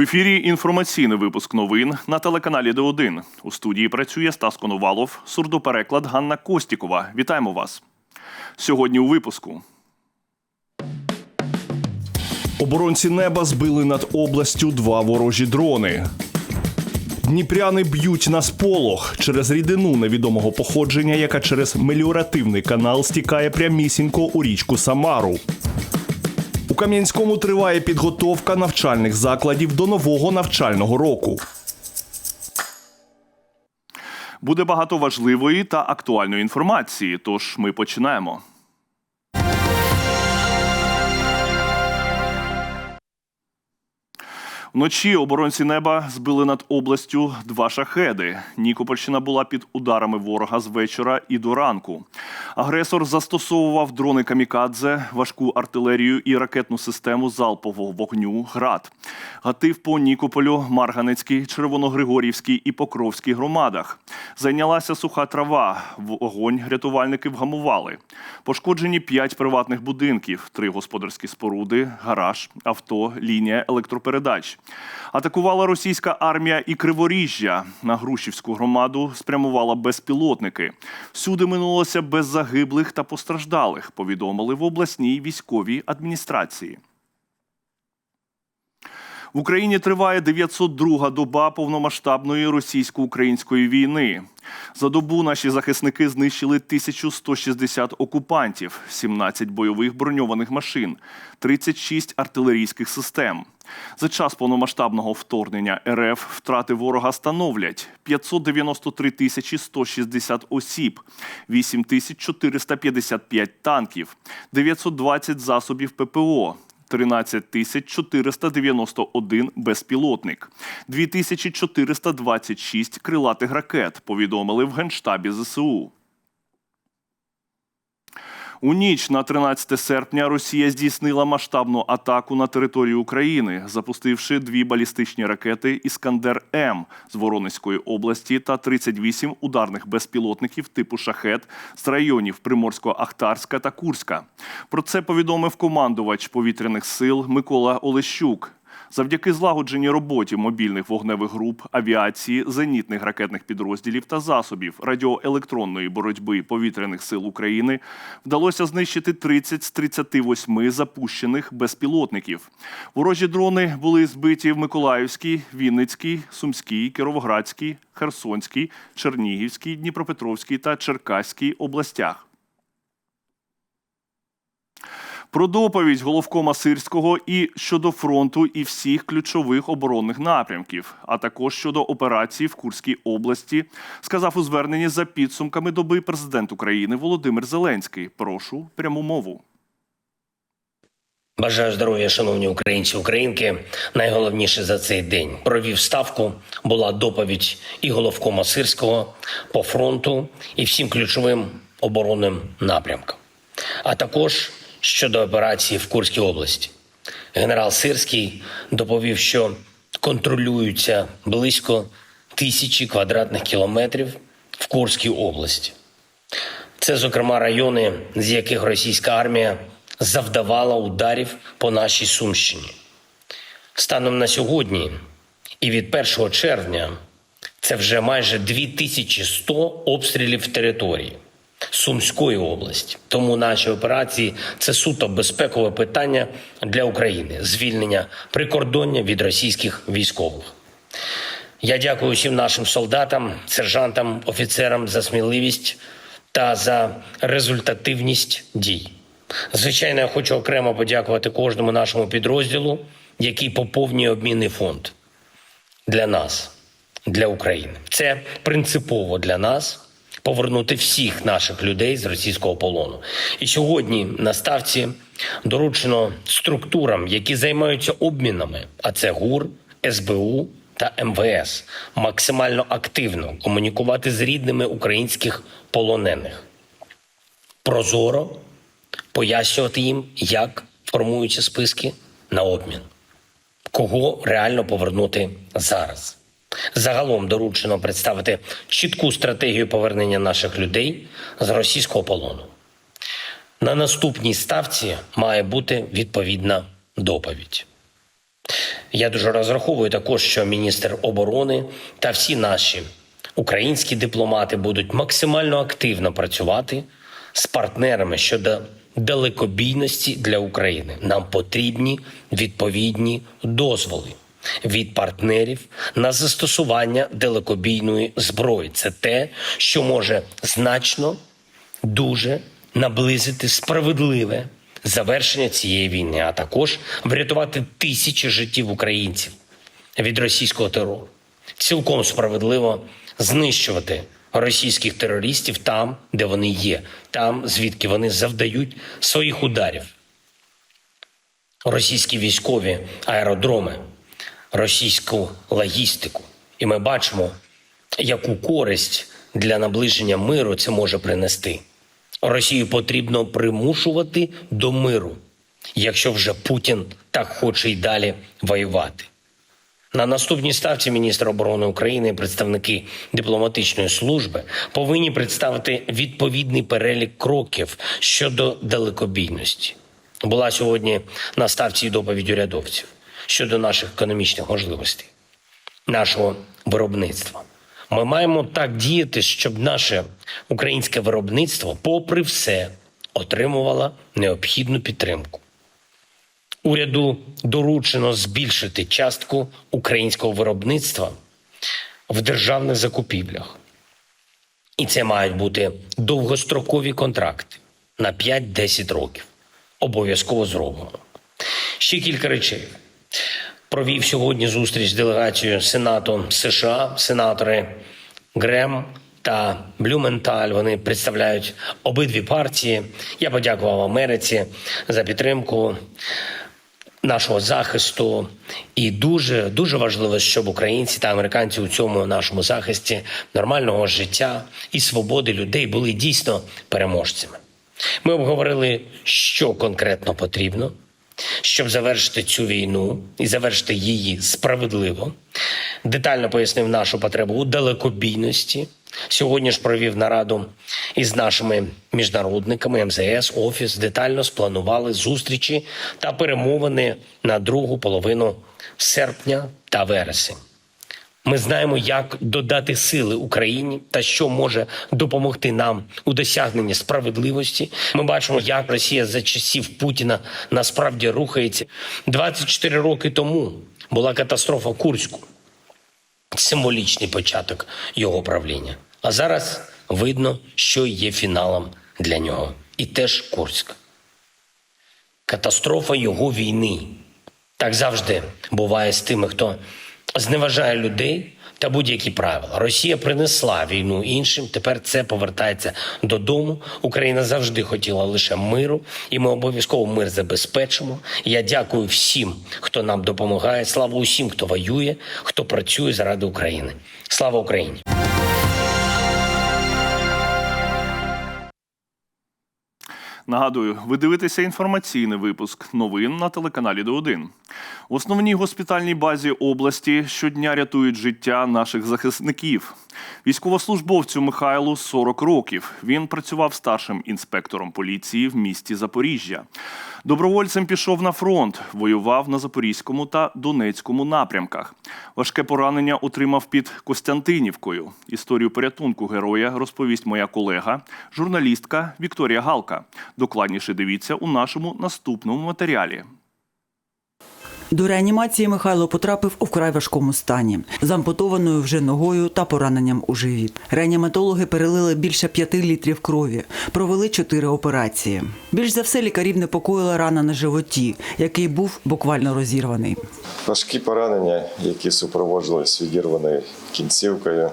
ефірі інформаційний випуск новин на телеканалі Д1. У студії працює Стас Коновалов, сурдопереклад Ганна Костікова. Вітаємо вас. Сьогодні у випуску. Оборонці неба збили над областю два ворожі дрони. Дніпряни б'ють на сполох через рідину невідомого походження, яка через меліоративний канал стікає прямісінько у річку Самару. У Кам'янському триває підготовка навчальних закладів до нового навчального року. Буде багато важливої та актуальної інформації. Тож ми починаємо. Вночі оборонці неба збили над областю два шахеди. Нікопольщина була під ударами ворога з вечора і до ранку. Агресор застосовував дрони камікадзе, важку артилерію і ракетну систему залпового вогню ГРАД. Гатив по Нікополю, Марганецькій, Червоногригорівській і Покровській громадах. Зайнялася суха трава. Вогонь рятувальники вгамували. Пошкоджені п'ять приватних будинків, три господарські споруди, гараж, авто, лінія електропередач. Атакувала російська армія і Криворіжжя. На Грушівську громаду спрямувала безпілотники. Всюди минулося без загиблих та постраждалих, повідомили в обласній військовій адміністрації. В Україні триває 902 доба повномасштабної російсько-української війни. За добу наші захисники знищили 1160 окупантів, 17 бойових броньованих машин, 36 артилерійських систем. За час повномасштабного вторгнення РФ втрати ворога становлять 593 тисячі 160 осіб, 8 тисяч 455 танків, 920 засобів ППО, 13 тисяч 491 безпілотник, 2426 крилатих ракет, повідомили в Генштабі ЗСУ. У ніч на 13 серпня Росія здійснила масштабну атаку на територію України, запустивши дві балістичні ракети Іскандер М з Воронезької області та 38 ударних безпілотників типу шахет з районів Приморсько-Ахтарська та Курська. Про це повідомив командувач повітряних сил Микола Олещук. Завдяки злагодженій роботі мобільних вогневих груп, авіації, зенітних ракетних підрозділів та засобів радіоелектронної боротьби повітряних сил України вдалося знищити 30 з 38 запущених безпілотників. Ворожі дрони були збиті в Миколаївській, Вінницькій, Сумській, Кіровоградській, Херсонській, Чернігівській, Дніпропетровській та Черкаській областях. Про доповідь головкома Сирського і щодо фронту і всіх ключових оборонних напрямків, а також щодо операції в Курській області, сказав у зверненні за підсумками доби президент України Володимир Зеленський. Прошу пряму мову. Бажаю здоров'я, шановні українці, українки. Найголовніше за цей день провів ставку. Була доповідь і головкома Сирського по фронту і всім ключовим оборонним напрямкам, а також щодо операції в Курській області. Генерал Сирський доповів, що контролюються близько тисячі квадратних кілометрів в Курській області. Це, зокрема, райони, з яких російська армія завдавала ударів по нашій Сумщині. Станом на сьогодні і від 1 червня це вже майже 2100 обстрілів території. Сумської області. Тому наші операції це суто безпекове питання для України звільнення прикордоння від російських військових. Я дякую всім нашим солдатам, сержантам, офіцерам за сміливість та за результативність дій. Звичайно, я хочу окремо подякувати кожному нашому підрозділу, який поповнює обмінний фонд для нас, для України. Це принципово для нас повернути всіх наших людей з російського полону. І сьогодні на ставці доручено структурам, які займаються обмінами, а це ГУР, СБУ та МВС, максимально активно комунікувати з рідними українських полонених. Прозоро пояснювати їм, як формуються списки на обмін, кого реально повернути зараз. Загалом доручено представити чітку стратегію повернення наших людей з російського полону. На наступній ставці має бути відповідна доповідь. Я дуже розраховую також, що міністр оборони та всі наші українські дипломати будуть максимально активно працювати з партнерами щодо далекобійності для України. Нам потрібні відповідні дозволи від партнерів на застосування далекобійної зброї. Це те, що може значно дуже наблизити справедливе завершення цієї війни, а також врятувати тисячі життів українців від російського терору. Цілком справедливо знищувати російських терористів там, де вони є, там, звідки вони завдають своїх ударів. Російські військові аеродроми, російську логістику. І ми бачимо, яку користь для наближення миру це може принести. Росію потрібно примушувати до миру, якщо вже Путін так хоче й далі воювати. На наступній ставці міністр оборони України і представники дипломатичної служби повинні представити відповідний перелік кроків щодо далекобійності. Була сьогодні на ставці доповідь урядовців щодо наших економічних можливостей, нашого виробництва. Ми маємо так діяти, щоб наше українське виробництво, попри все, отримувало необхідну підтримку. Уряду доручено збільшити частку українського виробництва в державних закупівлях. І це мають бути довгострокові контракти на 5-10 років. Обов'язково зроблено. Ще кілька речей. Провів сьогодні зустріч з делегацією Сенату США, сенатори Грем та Блюменталь. Вони представляють обидві партії. Я подякував Америці за підтримку нашого захисту. І дуже дуже важливо, щоб українці та американці у цьому нашому захисті нормального життя і свободи людей були дійсно переможцями. Ми обговорили, що конкретно потрібно, щоб завершити цю війну і завершити її справедливо. Детально пояснив нашу потребу у далекобійності. Сьогодні ж провів нараду із нашими міжнародниками МЗС, Офіс. Детально спланували зустрічі та перемовини на другу половину серпня та вересень. Ми знаємо, як додати сили Україні та що може допомогти нам у досягненні справедливості. Ми бачимо, як Росія за часів Путіна насправді рухається. 24 роки тому була катастрофа Курську, символічний початок його правління. А зараз видно, що є фіналом для нього. І теж Курськ. Катастрофа його війни. Так завжди буває з тими, хто зневажає людей та будь-які правила. Росія принесла війну іншим. Тепер це повертається додому. Україна завжди хотіла лише миру, і ми обов'язково мир забезпечимо. Я дякую всім, хто нам допомагає. Слава усім, хто воює, хто працює заради України. Слава Україні! Нагадую, ви дивитеся інформаційний випуск новин на телеканалі Д1. В основній госпітальній базі області щодня рятують життя наших захисників. Військовослужбовцю Михайлу 40 років. Він працював старшим інспектором поліції в місті Запоріжжя. Добровольцем пішов на фронт, воював на Запорізькому та Донецькому напрямках. Важке поранення отримав під Костянтинівкою. Історію порятунку героя розповість моя колега, журналістка Вікторія Галка. Докладніше дивіться у нашому наступному матеріалі. До реанімації Михайло потрапив у вкрай важкому стані з ампутованою вже ногою та пораненням у живіт. Реаніматологи перелили більше п'яти літрів крові, провели чотири операції. Більш за все лікарів непокоїла рана на животі, який був буквально розірваний. Важкі поранення, які супроводжувалися відірваною кінцівкою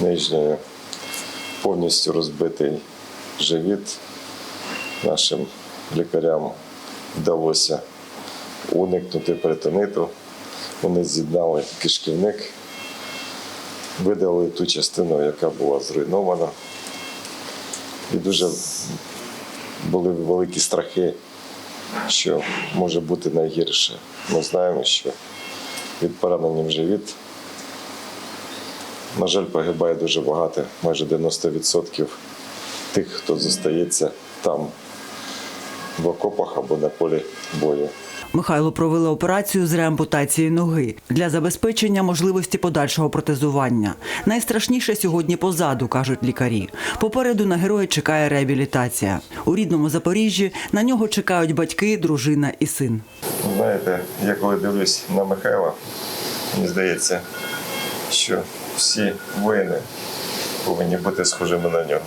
нижньою, повністю розбитий живіт. Нашим лікарям вдалося уникнути перитониту. Вони з'єднали кишківник, видали ту частину, яка була зруйнована. І дуже були великі страхи, що може бути найгірше. Ми знаємо, що від поранення в живіт, на жаль, погибає дуже багато, майже 90% тих, хто зостається там, в окопах або на полі бою. Михайло провели операцію з реампутації ноги для забезпечення можливості подальшого протезування. Найстрашніше сьогодні позаду, кажуть лікарі. Попереду на героя чекає реабілітація. У рідному Запоріжжі на нього чекають батьки, дружина і син. Знаєте, я коли дивлюсь на Михайла, мені здається, що всі воїни повинні бути схожими на нього.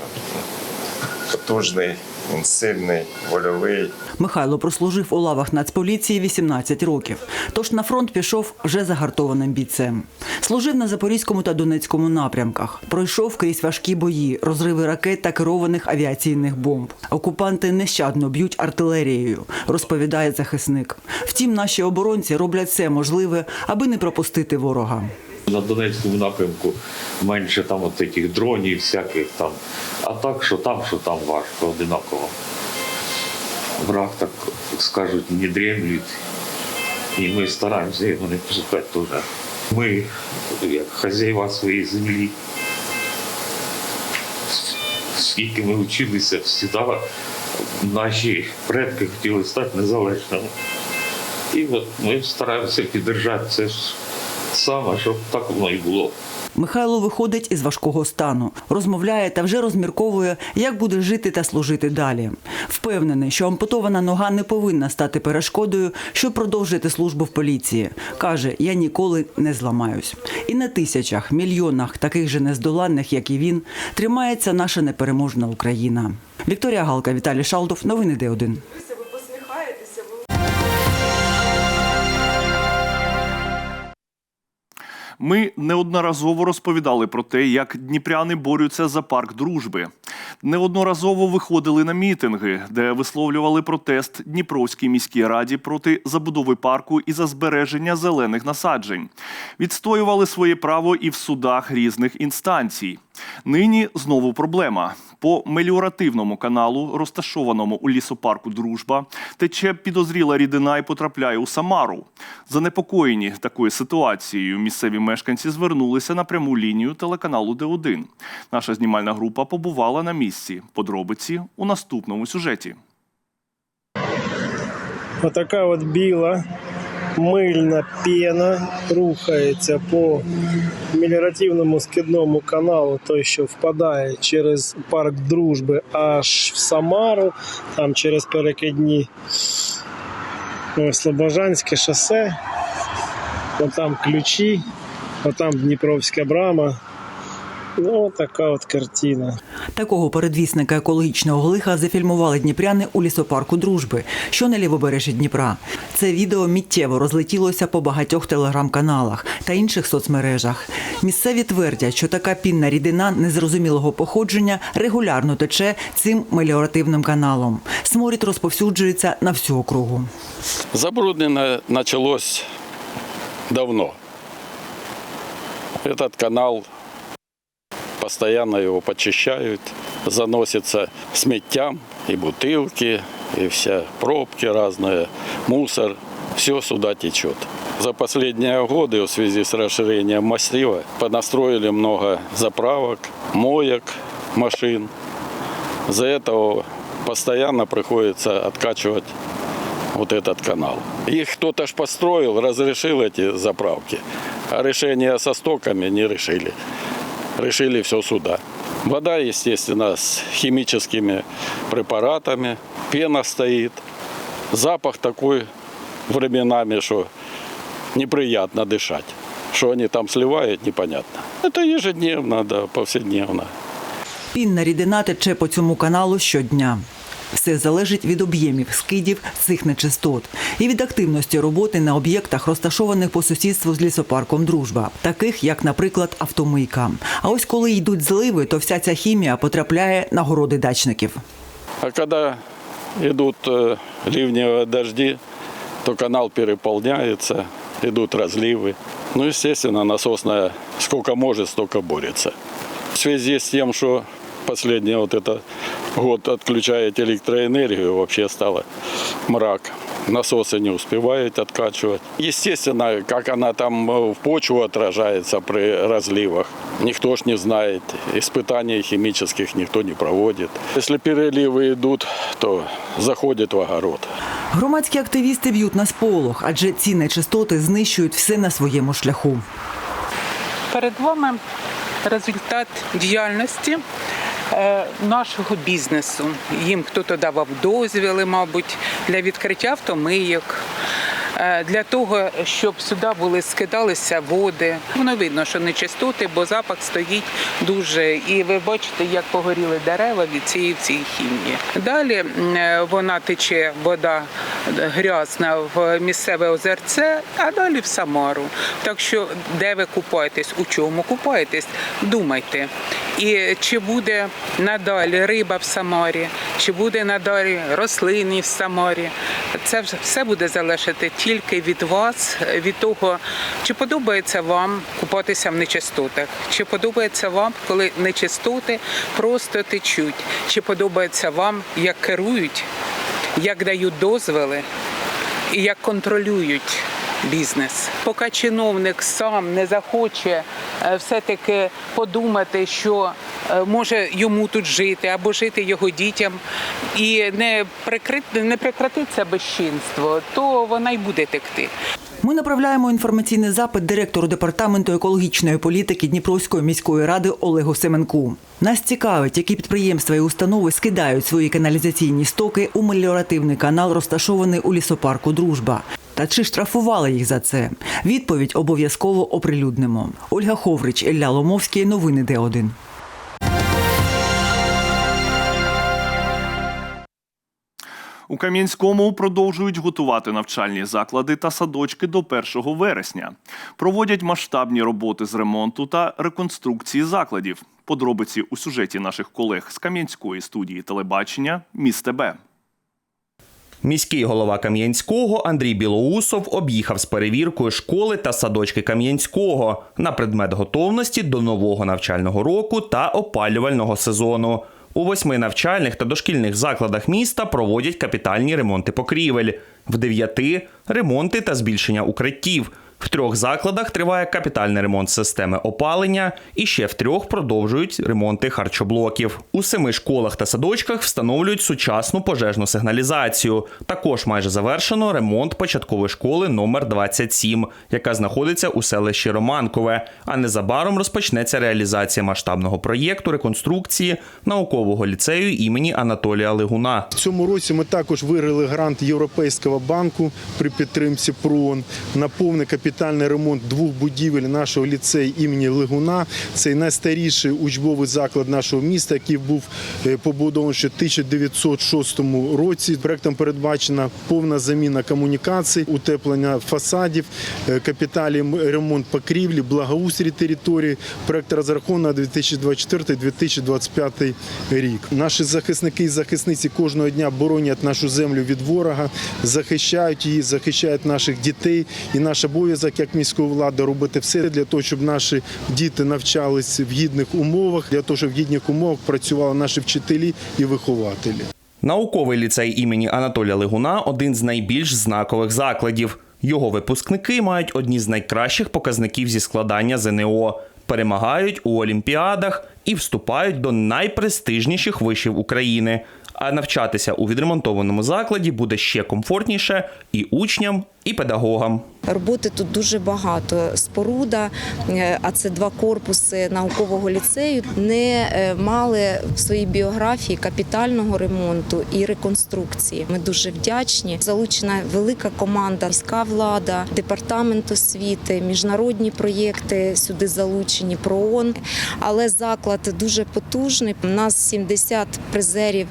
Потужний, він сильний, вольовий. Михайло прослужив у лавах Нацполіції 18 років. Тож на фронт пішов вже загартованим бійцем. Служив на Запорізькому та Донецькому напрямках. Пройшов крізь важкі бої, розриви ракет та керованих авіаційних бомб. Окупанти нещадно б'ють артилерією, розповідає захисник. Втім, наші оборонці роблять все можливе, аби не пропустити ворога. На Донецькому напрямку менше там от таких дронів, всяких там. А так, що там, що там важко, одинаково. Враг, так скажуть, не дремлють. І ми стараємося його не пускати теж. Ми, як хазяїва своєї землі, скільки ми вчилися, завжди наші предки хотіли стати незалежними. І от ми стараємося підтримати це саме, щоб так воно і було. Михайло виходить із важкого стану, розмовляє та вже розмірковує, як буде жити та служити далі. Впевнений, що ампутована нога не повинна стати перешкодою, щоб продовжити службу в поліції. Каже, я ніколи не зламаюсь. І на тисячах, мільйонах таких же нездоланних, як і він, тримається наша непереможна Україна. Вікторія Галка, Віталій Шалдов, новини Д1. Ми неодноразово розповідали про те, як дніпряни борються за парк дружби. Неодноразово виходили на мітинги, де висловлювали протест Дніпровській міській раді проти забудови парку і за збереження зелених насаджень. Відстоювали своє право і в судах різних інстанцій. Нині знову проблема. По меліоративному каналу, розташованому у лісопарку Дружба, тече підозріла рідина і потрапляє у Самару. Занепокоєні такою ситуацією місцеві мешканці звернулися на пряму лінію телеканалу Д1. Наша знімальна група побувала на місці. Подробиці у наступному сюжеті. Отака от біла мильна пена рухається по меліоративному скидному каналу, той, що впадає через парк дружби аж в Самару, там через перекидні Слобожанське шосе, отам ключі, отам Дніпровська брама. Ну, така от картина. Такого передвісника екологічного лиха зафільмували дніпряни у лісопарку дружби, що на лівобережжі Дніпра. Це відео миттєво розлетілося по багатьох телеграм-каналах та інших соцмережах. Місцеві твердять, що така пінна рідина незрозумілого походження регулярно тече цим меліоративним каналом. Сморід розповсюджується на всю округу. Забруднено началось давно. Этот канал постоянно его почищают, заносится сметтям и бутылки, и вся пробки разные, мусор, все сюда течет. За последние годы в связи с расширением массива понастроили много заправок, моек, машин. За этого постоянно приходится откачивать вот этот канал. Их кто-то ж построил, разрешил эти заправки, а решение со стоками не решили. Решили все сюда. Вода, естественно, с химическими препаратами, пена стоит. Запах такой временами, что неприятно дышать. Что они там сливают, непонятно. Это ежедневно, да, повседневно. Пінна рідина тече по цьому каналу щодня. Все залежить від об'ємів скидів цих нечистот і від активності роботи на об'єктах, розташованих по сусідству з лісопарком Дружба, таких як, наприклад, автомийка. А ось коли йдуть зливи, то вся ця хімія потрапляє на городи дачників. А когда идут э, ливневые дожди, то канал переполняется, идут разливы. Ну, естественно, насосная сколько может, столько борется. В связи с тем, что последний вот это год отключает электроэнергию, вообще стало мрак. Насосы не успевают откачивать. Естественно, как она там э, в почву отражается при разливах, никто ж не знает. Испытаний химических никто не проводит. Если переливы идут, то заходит в огород. Громадські активісти б'ють на сполох, адже ці нечистоти знищують все на своєму шляху. Перед вами результат діяльності е, нашого бізнесу. Їм хто-то давав дозвіли, мабуть, для відкриття автомийок. е, Для того, щоб сюди були скидалися води. Воно видно, що нечистоти, бо запах стоїть дуже. І ви бачите, як погоріли дерева від цієї цієї хімії. Далі е, вона тече вода е, грязна в місцеве озерце, а далі в Самару. Так що де ви купаєтесь, у чому купаєтесь, думайте. І чи буде надалі риба в Самарі, чи буде надалі рослини в Самарі. Це все буде залежати тільки від вас, від того, чи подобається вам купатися в нечистотах, чи подобається вам, коли нечистоти просто течуть, чи подобається вам, як керують, як дають дозволи і як контролюють бізнес. Поки чиновник сам не захоче е, все-таки подумати, що е, може йому тут жити або жити його дітям, і не прикрит, не прекратиться безчинство, то вона й буде текти. Ми направляємо інформаційний запит директору департаменту екологічної політики Дніпровської міської ради Олегу Семенку. Нас цікавить, які підприємства і установи скидають свої каналізаційні стоки у меліоративний канал, розташований у лісопарку Дружба. Та чи штрафували їх за це? Відповідь обов'язково оприлюднимо. Ольга Ховрич, Ілля Ломовський. Новини Д1. У Кам'янському продовжують готувати навчальні заклади та садочки до 1 вересня. Проводять масштабні роботи з ремонту та реконструкції закладів. Подробиці у сюжеті наших колег з Кам'янської студії телебачення Міст ТБ. Міський голова Кам'янського Андрій Білоусов об'їхав з перевіркою школи та садочки Кам'янського на предмет готовності до нового навчального року та опалювального сезону. У восьми навчальних та дошкільних закладах міста проводять капітальні ремонти покрівель, в дев'яти ремонти та збільшення укриттів. В трьох закладах триває капітальний ремонт системи опалення, і ще в трьох продовжують ремонти харчоблоків. У семи школах та садочках встановлюють сучасну пожежну сигналізацію. Також майже завершено ремонт початкової школи номер 27, яка знаходиться у селищі Романкове. А незабаром розпочнеться реалізація масштабного проєкту реконструкції наукового ліцею імені Анатолія Лигуна. В цьому році ми також виграли грант Європейського банку при підтримці ПРООН на повний капітальний ремонт двох будівель нашого ліцею імені Лигуна. Це найстаріший учбовий заклад нашого міста, який був е, побудований ще в 1906 році. Проектом передбачена повна заміна комунікацій, утеплення фасадів, е, капітальний ремонт покрівлі, благоустрій території. Проект розрахований на 2024-2025 рік. Наші захисники і захисниці кожного дня боронять нашу землю від ворога, захищають її, захищають наших дітей. І наш обов'язок як міської влади робити все для того, щоб наші діти навчались в гідних умовах, для того, щоб в гідних умовах працювали наші вчителі і вихователі. Науковий ліцей імені Анатолія Лигуна один з найбільш знакових закладів. Його випускники мають одні з найкращих показників зі складання ЗНО, перемагають у олімпіадах і вступають до найпрестижніших вишів України. А навчатися у відремонтованому закладі буде ще комфортніше і учням, і педагогам. Роботи тут дуже багато. Споруда, е, а це два корпуси наукового ліцею, не е, мали в своїй біографії капітального ремонту і реконструкції. Ми дуже вдячні. Залучена велика команда, міська влада, департамент освіти, міжнародні проєкти сюди залучені ПРООН. Але заклад дуже потужний. У нас 70 призерів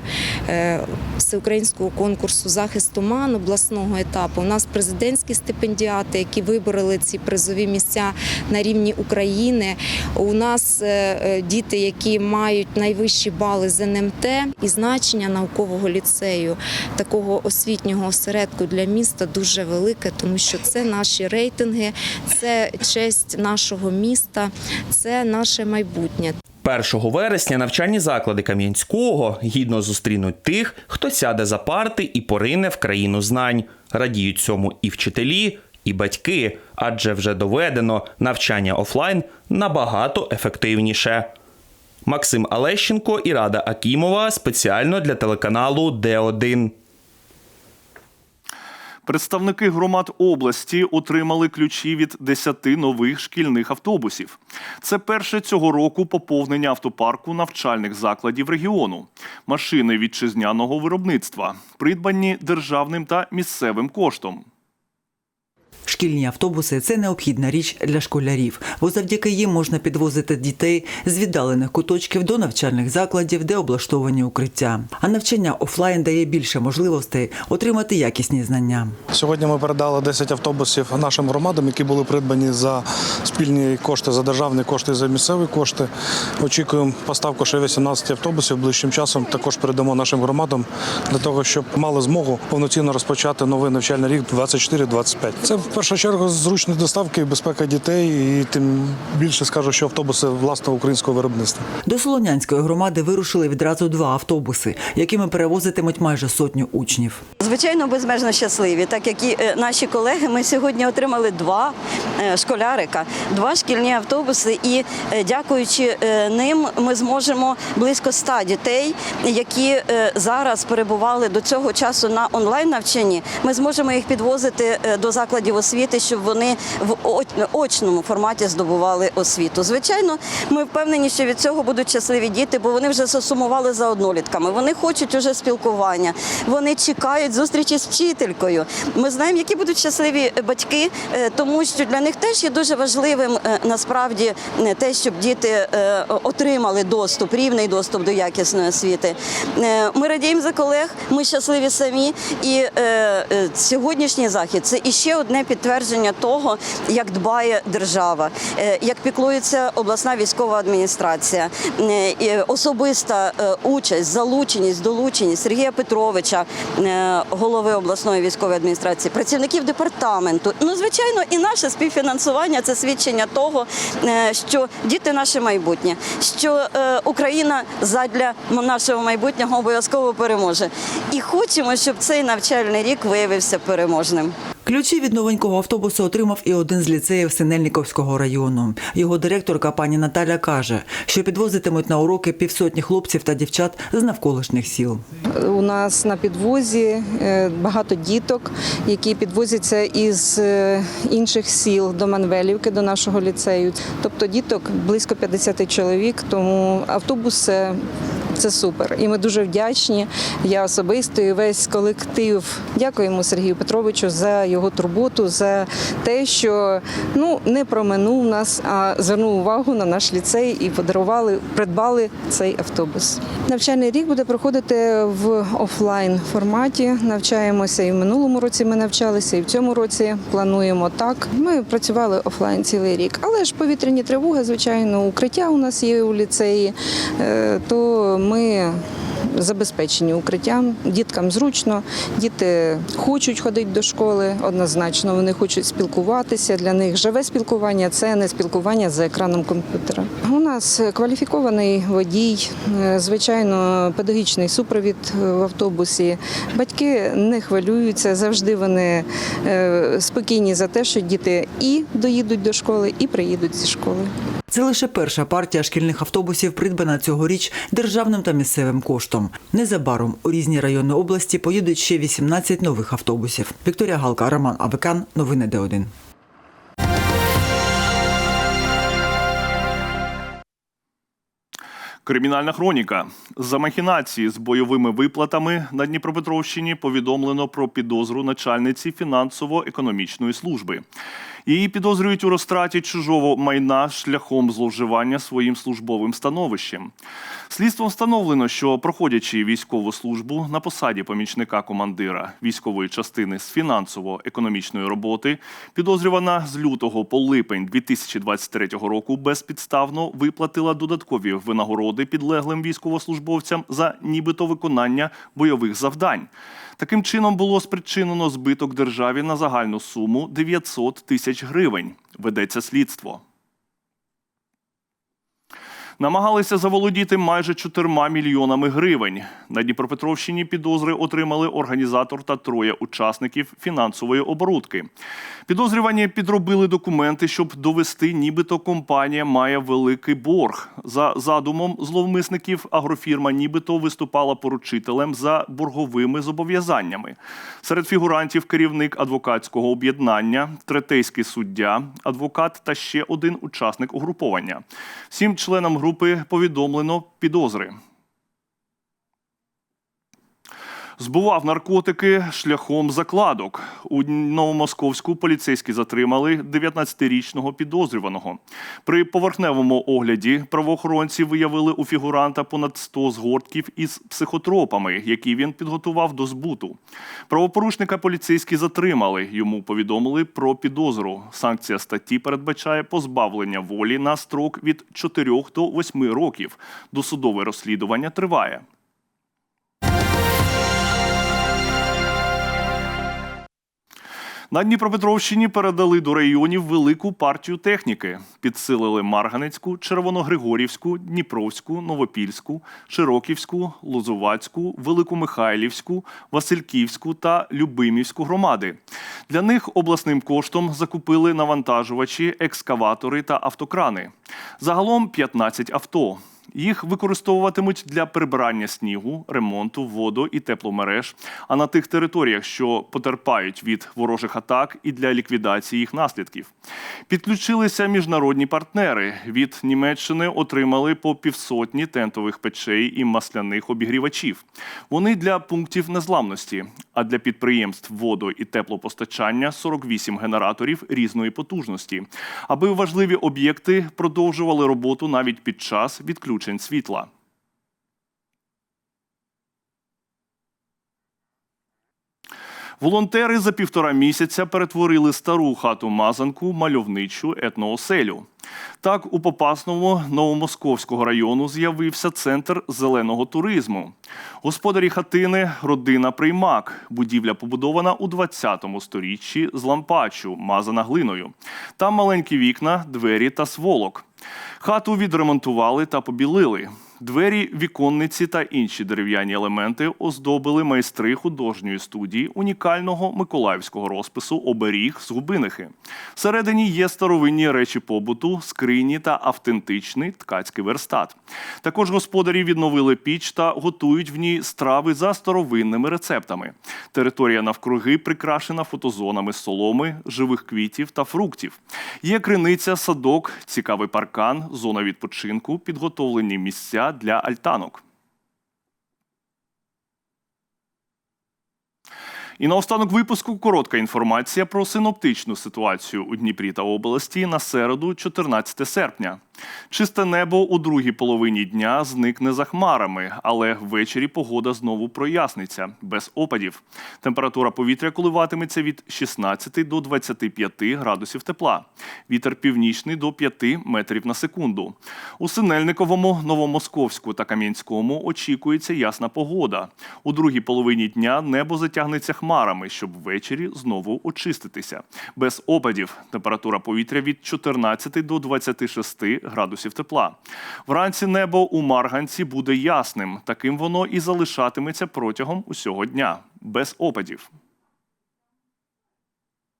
е, всеукраїнського конкурсу захисту МАН обласного етапу. У нас президентські стипендіати, які вибороли ці призові місця на рівні України. У нас е, е, діти, які мають найвищі бали з НМТ і значення наукового ліцею, такого освітнього осередку для міста дуже велике, тому що це наші рейтинги, це честь нашого міста, це наше майбутнє. 1 вересня навчальні заклади Кам'янського гідно зустрінуть тих, хто сяде за парти і порине в країну знань. Радіють цьому і вчителі, і батьки, адже вже доведено, навчання офлайн набагато ефективніше. Максим Алещенко і Рада Акімова спеціально для телеканалу Д1. Представники громад області отримали ключі від 10 нових шкільних автобусів. Це перше цього року поповнення автопарку навчальних закладів регіону. Машини вітчизняного виробництва, придбані державним та місцевим коштом. Шкільні автобуси це необхідна річ для школярів, бо завдяки їм можна підвозити дітей з віддалених куточків до навчальних закладів, де облаштовані укриття. А навчання офлайн дає більше можливостей отримати якісні знання. Сьогодні ми передали 10 автобусів нашим громадам, які були придбані за спільні кошти, за державні кошти за місцеві кошти. Очікуємо поставку ще 18 автобусів. Ближчим часом також передамо нашим громадам для того, щоб мали змогу повноцінно розпочати новий навчальний рік 24-25. Це в першу чергу зручні доставки, безпека дітей, і тим більше скажу, що автобуси власного українського виробництва. До Солонянської громади вирушили відразу два автобуси, якими перевозитимуть майже сотню учнів. Звичайно, безмежно щасливі, так як і е, наші колеги. Ми сьогодні отримали два е, школярика, два шкільні автобуси, і е, дякуючи ним, ми зможемо близько ста дітей, які зараз перебували до цього часу на онлайн навчанні. Ми зможемо їх підвозити до закладів освіти, щоб вони в очному форматі здобували освіту. Звичайно, ми впевнені, що від цього будуть щасливі діти, бо вони вже засумували за однолітками. Вони хочуть уже спілкування, вони чекають зустрічі з вчителькою. Ми знаємо, які будуть щасливі батьки, е, тому що для них теж є дуже важливим е, насправді е, те, щоб діти е, отримали доступ, рівний доступ до якісної освіти. Е, Ми радіємо за колег, ми щасливі самі. І е, е, сьогоднішній захід це іще одне підтвердження того, як дбає держава, е, як піклується обласна військова адміністрація, е, особиста е, участь, залученість, долученість Сергія Петровича, голови обласної військової адміністрації, працівників департаменту. Ну, звичайно, і наше співфінансування це свідчення того, що діти наше майбутнє, що Україна задля нашого майбутнього обов'язково переможе. І хочемо, щоб цей навчальний рік виявився переможним. Ключі від новенького автобуса отримав і один з ліцеїв Синельниковського району. Його директорка пані Наталя каже, що підвозитимуть на уроки півсотні хлопців та дівчат з навколишніх сіл. У нас на підвозі е, багато діток, які підвозяться із е, інших сіл до Манвелівки, до нашого ліцею. Тобто діток близько 50 чоловік, тому автобус це, це супер. І ми дуже вдячні. Я особисто і весь колектив. Дякуємо Сергію Петровичу за його турботу, за те, що ну не проминув нас, а звернув увагу на наш ліцей і подарували, придбали цей автобус. Навчальний рік буде проходити в офлайн форматі. Навчаємося і в минулому році. Ми навчалися, і в цьому році плануємо так. Ми працювали офлайн цілий рік, але ж повітряні тривоги, звичайно, укриття у нас є у ліцеї, е, то ми. Забезпечені укриттям, діткам зручно, діти хочуть ходити до школи однозначно. Вони хочуть спілкуватися. Для них живе спілкування це не спілкування за екраном комп'ютера. У нас кваліфікований водій, е, звичайно, педагогічний супровід в автобусі. Батьки не хвилюються, завжди вони е, спокійні за те, що діти і доїдуть до школи, і приїдуть зі школи. Це лише перша партія шкільних автобусів, придбана цьогоріч державним та місцевим коштом. Незабаром у різні райони області поїдуть ще 18 нових автобусів. Вікторія Галка, Роман Абекан. Новини Д1. Кримінальна хроніка за махінації з бойовими виплатами на Дніпропетровщині повідомлено про підозру начальниці фінансово-економічної служби. Її підозрюють у розтраті чужого майна шляхом зловживання своїм службовим становищем. Слідством встановлено, що проходячи військову службу на посаді помічника командира військової частини з фінансово-економічної роботи, підозрювана з лютого по липень 2023 року безпідставно виплатила додаткові винагороди підлеглим військовослужбовцям за нібито виконання бойових завдань. Таким чином було спричинено збиток державі на загальну суму 900 тисяч гривень. Ведеться слідство. Намагалися заволодіти майже 4 мільйонами гривень. На Дніпропетровщині підозри отримали організатор та троє учасників фінансової оборудки. Підозрювані підробили документи, щоб довести, нібито компанія має великий борг. За задумом зловмисників агрофірма нібито виступала поручителем за борговими зобов'язаннями. Серед фігурантів керівник адвокатського об'єднання, третейський суддя, адвокат та ще один учасник угруповання. Всім членам групи повідомлено підозри. Збував наркотики шляхом закладок. У Новомосковську поліцейські затримали 19-річного підозрюваного. При поверхневому огляді правоохоронці виявили у фігуранта понад 100 згортків із психотропами, які він підготував до збуту. Правопорушника поліцейські затримали. Йому повідомили про підозру. Санкція статті передбачає позбавлення волі на строк від 4 до 8 років. Досудове розслідування триває. На Дніпропетровщині передали до районів велику партію техніки. Підсилили Марганецьку, Червоногригорівську, Дніпровську, Новопільську, Широківську, Лозувацьку, Великомихайлівську, Васильківську та Любимівську громади. Для них обласним коштом закупили навантажувачі, екскаватори та автокрани. Загалом 15 авто. Їх використовуватимуть для прибирання снігу, ремонту, воду і тепломереж, а на тих територіях, що потерпають від ворожих атак, і для ліквідації їх наслідків. Підключилися міжнародні партнери. Від Німеччини отримали по півсотні тентових печей і масляних обігрівачів. Вони для пунктів незламності, а для підприємств водо- і теплопостачання 48 генераторів різної потужності, аби важливі об'єкти продовжували роботу навіть під час відключень світла. Волонтери за півтора місяця перетворили стару хату мазанку мальовничу етнооселю. Так, у Попасному Новомосковського району з'явився центр зеленого туризму. Господарі хатини родина Приймак. Будівля побудована у 20-му сторіччі з лампачу, мазана глиною. Там маленькі вікна, двері та сволок. Хату відремонтували та побілили. Двері, віконниці та інші дерев'яні елементи оздобили майстри художньої студії унікального миколаївського розпису оберіг з Губинихи. Всередині є старовинні речі побуту, скрині та автентичний ткацький верстат. Також господарі відновили піч та готують в ній страви за старовинними рецептами. Територія навкруги прикрашена фотозонами соломи, живих квітів та фруктів. Є криниця, садок, цікавий паркан, зона відпочинку, підготовлені місця для альтанок. І наостанок випуску коротка інформація про синоптичну ситуацію у Дніпрі та області на середу, 14 серпня. Чисте небо у другій половині дня зникне за хмарами, але ввечері погода знову проясниться без опадів. Температура повітря коливатиметься від 16 до 25 градусів тепла. Вітер північний до 5 метрів на секунду. У Синельниковому, Новомосковську та Кам'янському очікується ясна погода. У другій половині дня небо затягнеться хмарами, щоб ввечері знову очиститися. Без опадів температура повітря від 14 до 26 градусів тепла. Вранці небо у Марганці буде ясним. Таким воно і залишатиметься протягом усього дня. Без опадів.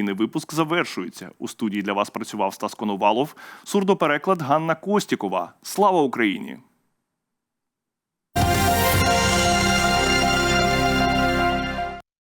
інформаційний випуск завершується. У студії для вас працював Стас Коновалов, сурдопереклад Ганна Костікова. Слава Україні!